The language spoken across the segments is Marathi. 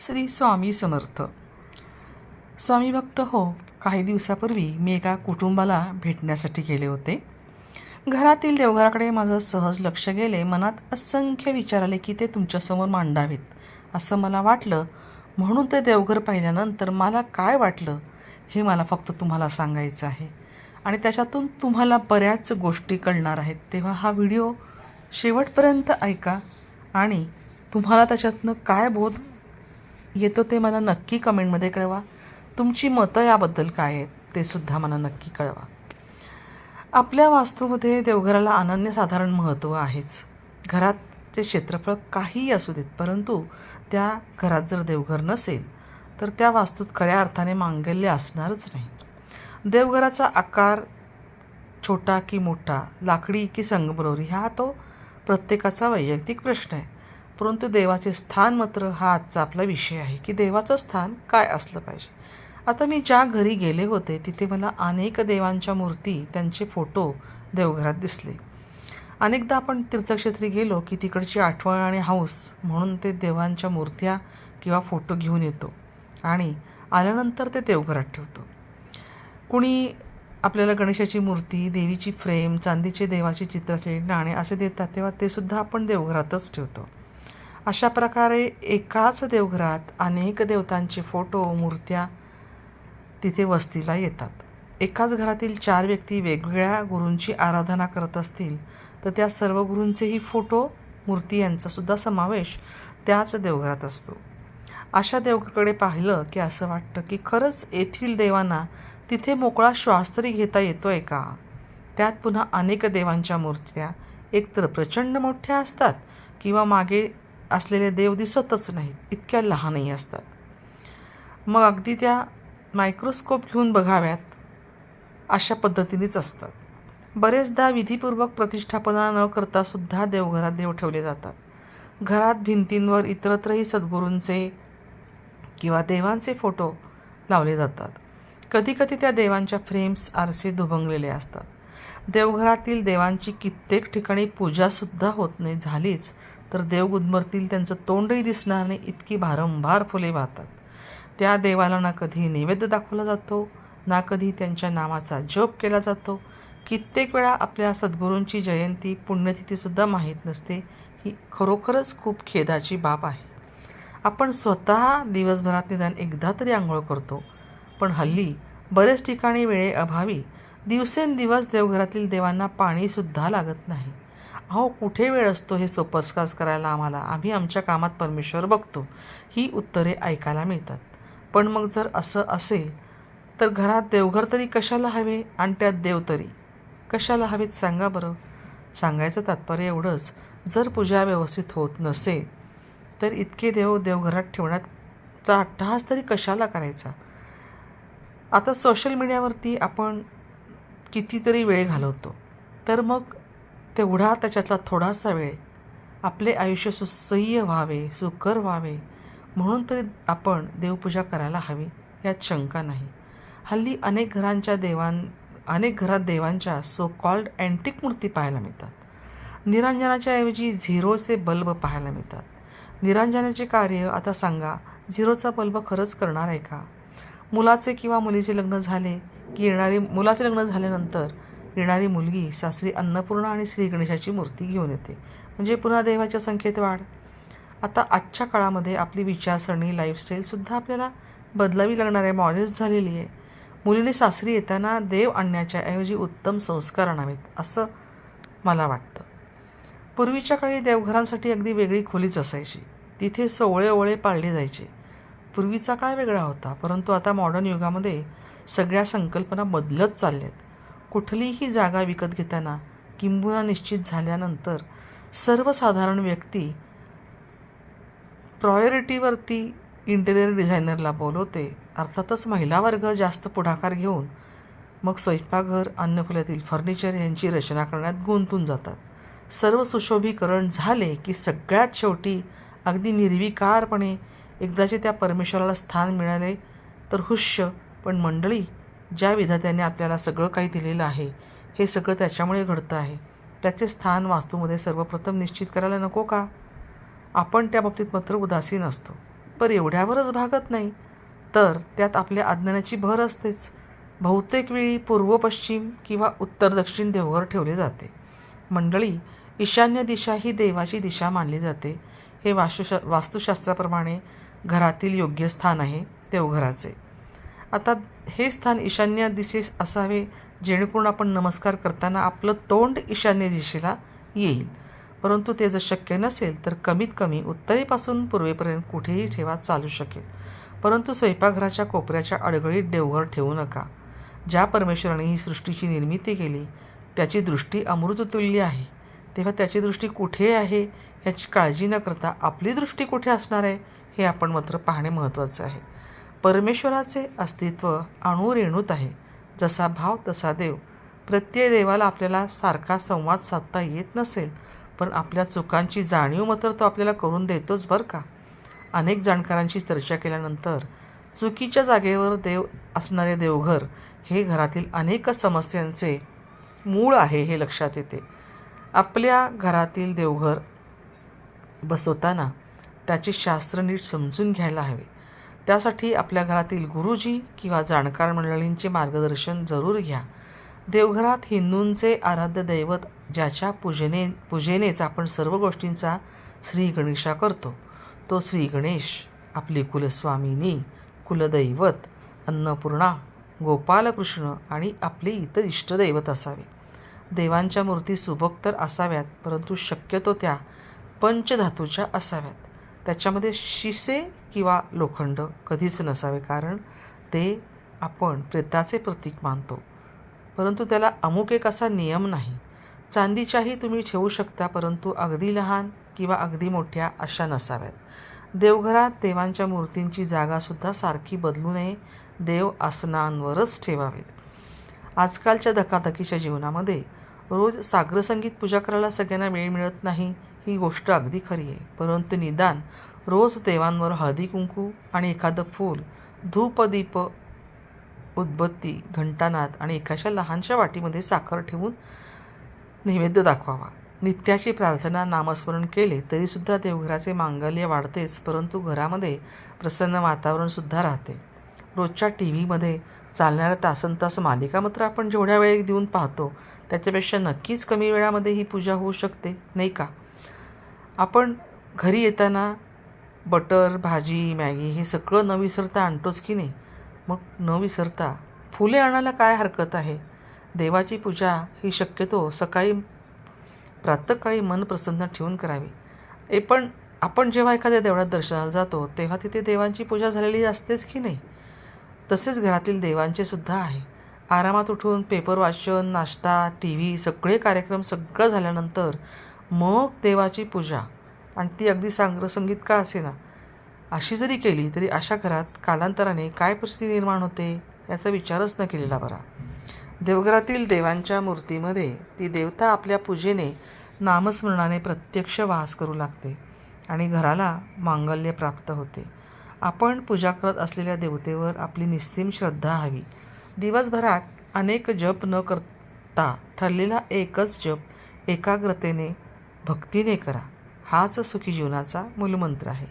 श्री स्वामी समर्थ. स्वामी भक्त हो काही दिवसापूर्वी मी एका कुटुंबाला भेटण्यासाठी गेले होते. घरातील देवघराकडे माझं सहज लक्ष गेले मनात असंख्य विचार आले की ते तुमच्यासमोर मांडावेत असं मला वाटलं. म्हणून ते देवघर पाहिल्यानंतर मला काय वाटलं हे मला फक्त तुम्हाला सांगायचं आहे. आणि त्याच्यातून तुम्हाला बऱ्याच गोष्टी कळणार आहेत. तेव्हा हा व्हिडिओ शेवटपर्यंत ऐका आणि तुम्हाला त्याच्यातनं काय बोध येतो ते मला नक्की कमेंटमध्ये कळवा. तुमची मतं याबद्दल काय आहेत ते सुद्धा मला नक्की कळवा. आपल्या वास्तूमध्ये देवघराला अनन्यसाधारण महत्त्व आहेच. घराचे क्षेत्रफळ काहीही असू देत परंतु त्या घरात जर देवघर नसेल तर त्या वास्तूत खऱ्या अर्थाने मांगल्य असणारच नाही. देवघराचा आकार छोटा की मोठा लाकडी की संगमरोरी हा तो प्रत्येकाचा वैयक्तिक प्रश्न आहे. परंतु देवाचे स्थान मात्र हा आजचा आपला विषय आहे की देवाचं स्थान काय असलं पाहिजे. आता मी ज्या घरी गेले होते तिथे मला अनेक देवांच्या मूर्ती त्यांचे फोटो देवघरात दिसले. अनेकदा आपण तीर्थक्षेत्री गेलो की तिकडची आठवण आणि हौस म्हणून ते देवांच्या मूर्त्या किंवा फोटो घेऊन येतो आणि आल्यानंतर ते देवघरात ठेवतो. कुणी आपल्याला गणेशाची मूर्ती देवीची फ्रेम चांदीचे देवाची चित्र असलेली नाणे असे देतात तेव्हा ते सुद्धा आपण देवघरातच ठेवतो. अशा प्रकारे एकाच देवघरात अनेक देवतांचे फोटो मूर्त्या तिथे वस्तीला येतात. एकाच घरातील चार व्यक्ती वेगवेगळ्या गुरूंची आराधना करत असतील तर त्या सर्व गुरूंचेही फोटो मूर्ती यांचासुद्धा समावेश त्याच देवघरात असतो. अशा देवघराकडे पाहिलं की असं वाटतं की खरंच येथील देवांना तिथे मोकळा श्वास तरी घेता येतो आहे का? त्यात पुन्हा अनेक देवांच्या मूर्त्या एकतर प्रचंड मोठ्या असतात किंवा मागे असलेले देव दिसतच नाहीत. इतक्या लहानही असतात. मग अगदी त्या मायक्रोस्कोप घेऊन बघाव्यात अशा पद्धतीनेच असतात. बरेचदा विधीपूर्वक प्रतिष्ठापना न करता सुद्धा देवघरात देव ठेवले जातात. घरात भिंतींवर इतरत्रही सद्गुरूंचे किंवा देवांचे फोटो लावले जातात. कधीकधी त्या देवांच्या फ्रेम्स आरसे दुभंगलेले असतात. देवघरातील देवांची कित्येक ठिकाणी पूजासुद्धा होत नाही झालीच. तर देव गुदमरतील त्यांचं तोंडही दिसणार नाही इतकी भारंभार फुले वाहतात. त्या देवाला ना कधी नैवेद्य दाखवला जातो ना कधी त्यांच्या नावाचा जप केला जातो. कित्येक वेळा आपल्या सद्गुरूंची जयंती पुण्यतिथीसुद्धा माहीत नसते ही खरोखरच खूप खेदाची बाब आहे. आपण स्वतः दिवसभरात निदान एकदा तरी आंघोळ करतो पण हल्ली बरेच ठिकाणी वेळेअभावी दिवसेंदिवस देवघरातील देवांना पाणीसुद्धा लागत नाही. अहो कुठे वेळ असतो हे सोपस्कास करायला आम्हाला? आम्ही आमच्या कामात परमेश्वर बघतो. ही उत्तरे ऐकायला मिळतात. पण मग जर असं असेल तर घरात देवघर तरी कशाला हवे आणि त्यात देव तरी? कशाला हवेत सांगा बरं? सांगायचं तात्पर्य एवढंच जर पूजा व्यवस्थित होत नसेल तर इतके देव देवघरात ठेवण्याचा अट्टहास तरी कशाला करायचा? आता सोशल मीडियावरती आपण कितीतरी वेळ घालवतो. तर मग तेवढा त्याच्यातला थोडासा वेळ आपले आयुष्य सुसह्य व्हावे सुकर व्हावे म्हणून तरी आपण देवपूजा करायला हवी यात शंका नाही. हल्ली अनेक घरांच्या देवां अनेक घरात देवांच्या सो कॉल्ड अँटिक मूर्ती पाहायला मिळतात. निरांजनाच्या ऐवजी झिरोचे बल्ब पाहायला मिळतात. निरांजनाचे कार्य आता सांगा झिरोचा बल्ब खरंच करणार आहे का? मुलाचे किंवा मुलीचे लग्न झाले की येणारी मुलाचे लग्न झाल्यानंतर येणारी मुलगी सासरी अन्नपूर्णा आणि श्री गणेशाची मूर्ती घेऊन येते. म्हणजे पुन्हा देवाच्या संख्येत वाढ. आता आजच्या काळामध्ये आपली विचारसरणी लाईफस्टाईलसुद्धा आपल्याला बदलावी लागणार आहे मॉडेल्स झालेली आहे. मुलीने सासरी येताना देव आणण्याच्या ऐवजी उत्तम संस्कार आणावेत असं मला वाटतं. पूर्वीच्या काळी देवघरांसाठी अगदी वेगळी खोलीच असायची. तिथे सोवळे ओवळे पाळले जायचे. पूर्वीचा काळ वेगळा होता परंतु आता मॉडर्न युगामध्ये सगळ्या संकल्पना बदलत चालल्या आहेत कुठलीही जागा विकत घेताना किंबुना निश्चित झाल्यानंतर सर्वसाधारण व्यक्ती प्रायोरिटीवरती इंटेरियर डिझायनरला बोलवते. अर्थातच महिला वर्ग जास्त पुढाकार घेऊन मग स्वयंपाकघर अन्नखुल्यातील फर्निचर यांची रचना करण्यात गुंतून जातात. सर्व सुशोभीकरण झाले की सगळ्यात शेवटी अगदी निर्विकारपणे एकदाचे त्या परमेश्वराला स्थान मिळाले तर हुश्य पण मंडळी ज्या विधात्याने आपल्याला सगळं काही दिलेलं आहे हे सगळं त्याच्यामुळे घडतं आहे. त्याचे स्थान वास्तूमध्ये सर्वप्रथम निश्चित करायला नको का? आपण त्या बाबतीत मात्र उदासीन असतो. पर एवढ्यावरच भागत नाही. तर त्यात आपल्या अज्ञानाची भर असतेच. बहुतेक वेळी पूर्व पश्चिम किंवा उत्तर दक्षिण देवघर ठेवले जाते. मंडळी ईशान्य दिशा ही देवाची दिशा मानली जाते. हे वास्तुशा वास्तुशास्त्राप्रमाणे घरातील योग्य स्थान आहे देवघराचे. आता हे स्थान ईशान्य दिशेस असावे जेणेकरून आपण नमस्कार करताना आपलं तोंड ईशान्य दिशेला येईल. परंतु ते जर शक्य नसेल तर कमीत कमी उत्तरेपासून पूर्वेपर्यंत कुठेही ठेवा चालू शकेल. परंतु स्वयंपाकघराच्या कोपऱ्याच्या अडगळीत देवघर ठेवू नका. ज्या परमेश्वराने ही सृष्टीची निर्मिती केली त्याची दृष्टी अमृततुल्य आहे. तेव्हा त्याची दृष्टी कुठे आहे याची काळजी न करता आपली दृष्टी कुठे असणार आहे हे आपण मात्र पाहणे महत्त्वाचं आहे. परमेश्वराचे अस्तित्व अणुरेणूत आहे. जसा भाव तसा देव. प्रत्येक देवाला आपल्याला सारखा संवाद साधता येत नसेल पण आपल्या चुकांची जाणीव मात्र तो आपल्याला करून देतोच बरं का? अनेक जाणकारांची चर्चा केल्यानंतर चुकीच्या जागेवर देव असणारे देवघर हे घरातील अनेक समस्यांचे मूळ आहे हे लक्षात येते. आपल्या घरातील देवघर बसवताना त्याचे शास्त्र नीट समजून घ्यायला हवे. त्यासाठी आपल्या घरातील गुरुजी किंवा जाणकार मंडळींचे मार्गदर्शन जरूर घ्या. देवघरात हिंदूंचे आराध्य दैवत ज्याच्या पूजेने पूजेनेच आपण सर्व गोष्टींचा श्री गणेशा करतो तो श्री गणेश आपली कुलस्वामिनी कुलदैवत अन्नपूर्णा गोपालकृष्ण आणि आपले इतर इष्टदैवत असावे. देवांच्या मूर्ती सुबक तर असाव्यात परंतु शक्यतो त्या पंचधातूच्या असाव्यात. त्याच्यामध्ये शिसे किंवा लोखंड कधीच नसावे कारण ते आपण प्रेताचे प्रतीक मानतो. परंतु त्याला अमुक एक असा नियम नाही. चांदीच्याही तुम्ही ठेवू शकता परंतु अगदी लहान किंवा अगदी मोठ्या अशा नसाव्यात. देवघरात देवांच्या मूर्तींची जागासुद्धा सारखी बदलू नये. देव आसनांवरच ठेवावेत. आजकालच्या धकाधकीच्या जीवनामध्ये रोज सागरसंगीत पूजा करायला सगळ्यांना वेळ मिळत नाही. ही गोष्ट अगदी खरी आहे. परंतु निदान रोज देवांवर हळदी कुंकू आणि एखादं फूल धूपदीप उदबत्ती घंटानाद आणि एकाशा लहानशा वाटीमध्ये साखर ठेवून नैवेद्य दाखवावा. नित्याची प्रार्थना नामस्मरण केले तरीसुद्धा देवघराचे मांगल्य वाढतेच परंतु घरामध्ये प्रसन्न वातावरणसुद्धा राहते. रोजच्या टी व्हीमध्ये चालणाऱ्या तासन तास मालिका मात्र आपण जेवढ्या वेळ देऊन पाहतो त्याच्यापेक्षा नक्कीच कमी वेळामध्ये ही पूजा होऊ शकते नाही का? आपण घरी येताना बटर भाजी मॅगी हे सगळं न विसरता आणतोच की नाही? मग न विसरता फुले आणायला काय हरकत आहे? देवाची पूजा ही शक्यतो सकाळी प्रातकाळी मन प्रसन्न ठेवून करावी. ए पण आपण जेव्हा एखाद्या देवळात दर्शनाला जातो तेव्हा तिथे देवांची पूजा झालेली असतेच की नाही? तसेच घरातील देवांचे सुद्धा आहे. आरामात उठून पेपर वाचन नाश्ता टी व्ही सगळे कार्यक्रम सगळं झाल्यानंतर मग देवाची पूजा. आणि ती अगदी सांग्रसंगीत का असेना? अशी जरी केली तरी अशा घरात कालांतराने काय परिस्थिती निर्माण होते याचा विचारच न केलेला बरा. देवघरातील देवांच्या मूर्तीमध्ये ती देवता आपल्या पूजेने नामस्मरणाने प्रत्यक्ष वास करू लागते आणि घराला मांगल्य प्राप्त होते. आपण पूजा करत असलेल्या देवतेवर आपली निस्सीम श्रद्धा हवी. दिवसभरात अनेक जप न करता ठरलेला एकच जप एकाग्रतेने भक्तीने करा. हाच सुखी जीवनाचा मूलमंत्र आहे.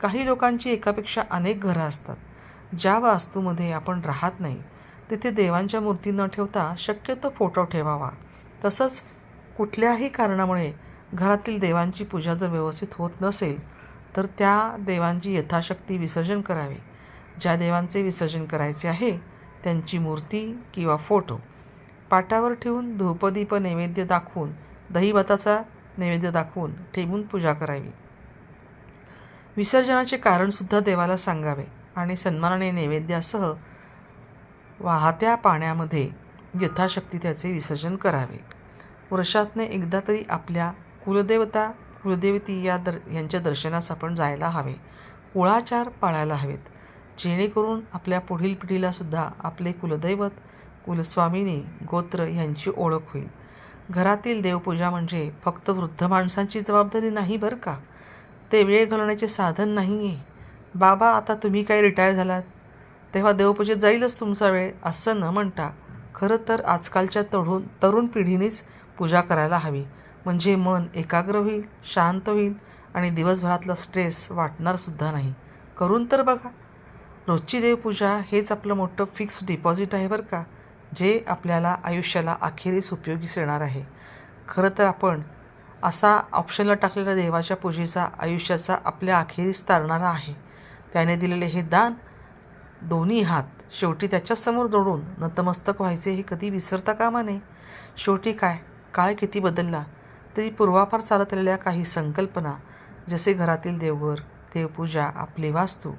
काही लोकांची एकापेक्षा अनेक घरं असतात. ज्या वास्तूमध्ये आपण राहत नाही तिथे देवांच्या मूर्ती न ठेवता शक्यतो फोटो ठेवावा. तसंच कुठल्याही कारणामुळे घरातील देवांची पूजा जर व्यवस्थित होत नसेल तर त्या देवांची यथाशक्ती विसर्जन करावे. ज्या देवांचे विसर्जन करायचे आहे त्यांची मूर्ती किंवा फोटो. पाटावर ठेवून धूपदीप नैवेद्य दाखवून दहीभाताचा नैवेद्य दाखवून ठेवून पूजा करावी. विसर्जनाचे कारणसुद्धा देवाला सांगावे आणि सन्मानाने नैवेद्यासह वाहत्या पाण्यामध्ये यथाशक्ती त्याचे विसर्जन करावे. वर्षातने एकदा तरी आपल्या कुलदेवता कुलदेवती या दर यांच्या दर्शनास आपण जायला हवे. कुळाचार पाळायला हवेत. जेणेकरून आपल्या पुढील पिढीलासुद्धा आपले कुलदैवत कुलस्वामिनी गोत्र यांची ओळख होईल. घरातील देवपूजा म्हणजे फक्त वृद्ध माणसांची जबाबदारी नाही बरं का? ते वेळ घालवण्याचे साधन नाही आहे बाबा आता तुम्ही काही रिटायर झालात? तेव्हा देवपूजेत जाईलच तुमचा वेळ असं न म्हणता. खरं तर आजकालच्या तरुण तरुण पिढीनेच पूजा करायला हवी. म्हणजे मन एकाग्र होईल शांत होईल आणि दिवसभरातला स्ट्रेस वाटणारसुद्धा नाही. करून तर बघा. रोजची देवपूजा हेच आपलं मोठं फिक्स डिपॉझिट आहे बरं का? जे आपल्याला आयुष्याला अखेरीस उपयोगीस येणार आहे. खरं तर आपण असा ऑप्शनला टाकलेला देवाच्या पूजेचा आयुष्याचा आपल्या अखेरीस तारणारा आहे. त्याने दिलेले हे दान दोन्ही हात शेवटी त्याच्यासमोर जोडून नतमस्तक व्हायचे हे कधी विसरता कामा नये. शेवटी काय? काळ किती बदलला तरी पूर्वापार चालत आलेल्या काही संकल्पना जसे घरातील देवघर देवपूजा आपली वास्तू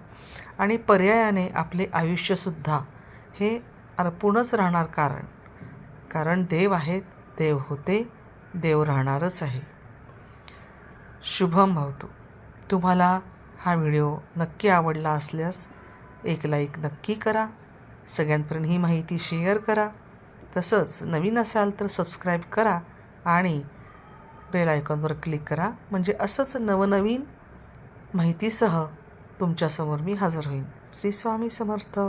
आणि पर्यायाने आपले आयुष्यसुद्धा हे अर्पूणच राहणार कारण. कारण देव आहेत देव होते देव राहणारच आहे. शुभम भावतो तुम्हाला हा व्हिडिओ नक्की आवडला असल्यास एक लाईक नक्की करा सगळ्यांपर्यंत ही माहिती शेअर करा. तसंच नवीन असाल तर सबस्क्राईब करा आणि बेल आयकॉनवर क्लिक करा. म्हणजे असंच नवनवीन माहितीसह तुमच्यासमोर मी हजर होईन. श्री स्वामी समर्थ.